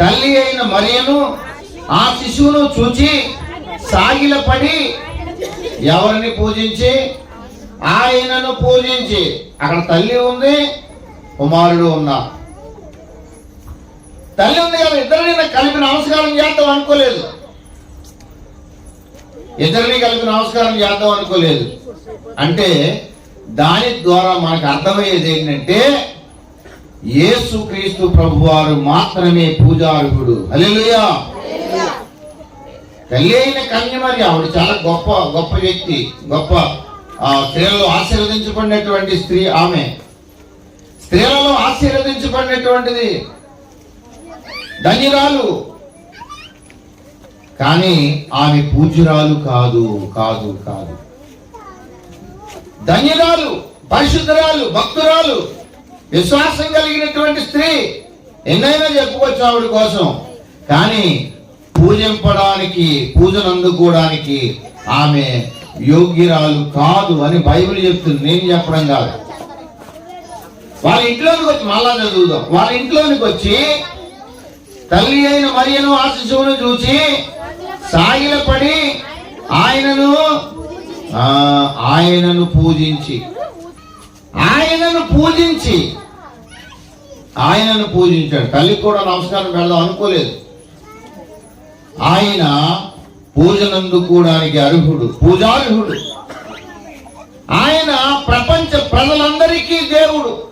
తల్లి అయిన మరియను ఆ శిశువును చూచి సాగిలపడి ఎవరిని పూజించి? ఆయనను పూజించి. అక్కడ తల్లి ఉంది కుమారుడు ఉన్నా తల్లి ఉంది కదా ఇద్దరిని కలిపి నమస్కారం చేద్దాం అనుకోలేదు. ఇద్దరిని కలిపి నమస్కారం చేద్దాం అనుకోలేదు. అంటే దాని ద్వారా మనకు అర్థమయ్యేది ఏంటంటే యేసుక్రీస్తు ప్రభువారు మాత్రమే పూజార్హుడు. తల్లి అయిన కన్య మరి ఆవిడ చాలా గొప్ప గొప్ప వ్యక్తి గొప్ప ఆ, స్త్రీలలో ఆశీర్వదించబడినటువంటి స్త్రీ ఆమె. స్త్రీలలో ఆశీర్వదించబడినటువంటిది ధన్యురాలు. కానీ ఆమె పూజ్యురాలు కాదు కాదు కాదు. ధన్యురాలు పరిశుద్ధరాలు భక్తురాలు. విశ్వాసం కలిగినటువంటి స్త్రీ ఎన్నైనా చెప్పుకోవచ్చు ఆవిడ కోసం. కానీ పూజింపడానికి పూజను అందుకోవడానికి ఆమె యోగ్యురాలు కాదు అని బైబిల్ చెప్తుంది. నేను చెప్పడం కాదు. వాళ్ళ ఇంట్లోనికి వచ్చి మళ్ళా చదువుదాం. వాళ్ళ ఇంట్లోనికి వచ్చి తల్లి అయిన మరియను ఆ శిశువును చూసి సాగిలపడి ఆయనను ఆ, ఆయనను పూజించి ఆయనను పూజించి ఆయనను పూజించాడు. తల్లికి కూడా నమస్కారం పెడదాం అనుకోలేదు. ఆయన పూజనందుకోవడానికి అర్హుడు పూజార్హుడు. ఆయన ప్రపంచ ప్రజలందరికీ దేవుడు.